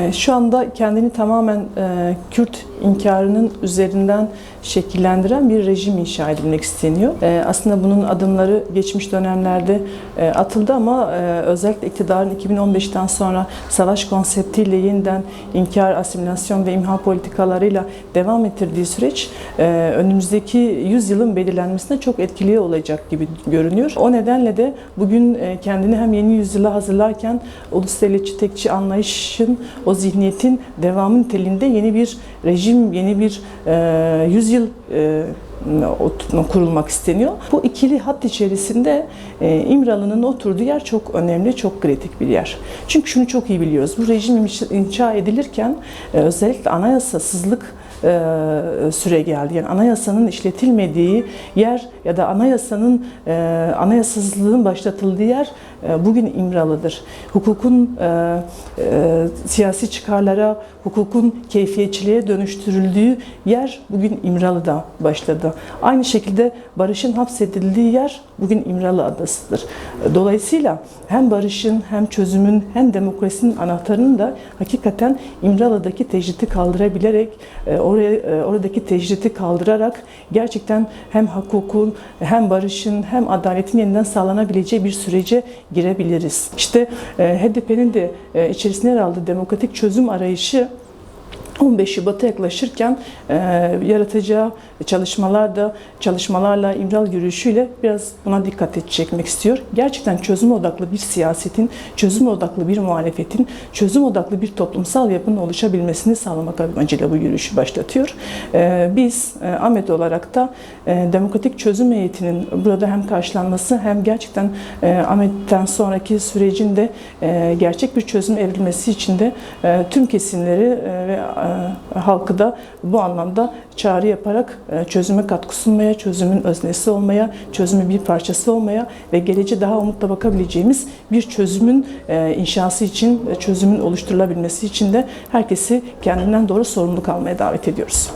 E, Şu anda kendini tamamen e, Kürt inkarının üzerinden şekillendiren bir rejim inşa edilmek isteniyor. E, aslında bunun adımları geçmiş dönemlerde e, atıldı ama e, özellikle iktidarın 2015'ten sonra savaş konseptiyle yeniden inkar, asimilasyon ve imha politikalarıyla devam ettirdiği süreç önümüzdeki 100 yılın belirlenmesine çok etkili olacak gibi görünüyor. O nedenle de bugün kendini hem yeni yüzyıla hazırlarken ulus devletçi tekçi anlayışın o zihniyetin devamı niteliğinde yeni bir rejim, yeni bir e, yüzyıl e, kurulmak isteniyor. Bu ikili hat içerisinde e, İmralı'nın oturduğu yer çok önemli, çok kritik bir yer. Çünkü şunu çok iyi biliyoruz. Bu rejim inş- inşa edilirken e, özellikle anayasasızlık süre geldi. Yani anayasanın işletilmediği yer ya da anayasanın e, anayasasızlığın başlatıldığı yer e, bugün İmralı'dır. Hukukun e, e, siyasi çıkarlara, hukukun keyfiyetçiliğe dönüştürüldüğü yer bugün İmralı'da başladı. Aynı şekilde barışın hapsedildiği yer bugün İmralı Adası'dır. Dolayısıyla hem barışın hem çözümün hem demokrasinin anahtarını da hakikaten İmralı'daki tecridi kaldırabilerek e, oraya e, oradaki tecridi kaldırarak gerçekten hem hukukun hem barışın hem adaletin yeniden sağlanabileceği bir sürece girebiliriz. İşte e, HDP'nin de e, içerisine yer aldığı demokratik çözüm arayışı 15 Şubat'a yaklaşırken e, yaratacağı çalışmalarda, çalışmalarla, İmral yürüyüşüyle biraz buna dikkat çekmek istiyor. Gerçekten çözüm odaklı bir siyasetin, çözüm odaklı bir muhalefetin, çözüm odaklı bir toplumsal yapının oluşabilmesini sağlamak amacıyla bu yürüyüşü başlatıyor. E, biz e, Ahmet olarak da e, demokratik çözüm heyetinin burada hem karşılanması hem gerçekten e, Ahmet'ten sonraki sürecin de e, gerçek bir çözüm evrilmesi için de e, tüm kesimleri e, ve halkı da bu anlamda çağrı yaparak e, çözüme katkı sunmaya, çözümün öznesi olmaya, çözümün bir parçası olmaya ve geleceğe daha umutla bakabileceğimiz bir çözümün e, inşası için, çözümün oluşturulabilmesi için de herkesi kendinden doğru sorumluluk almaya davet ediyoruz.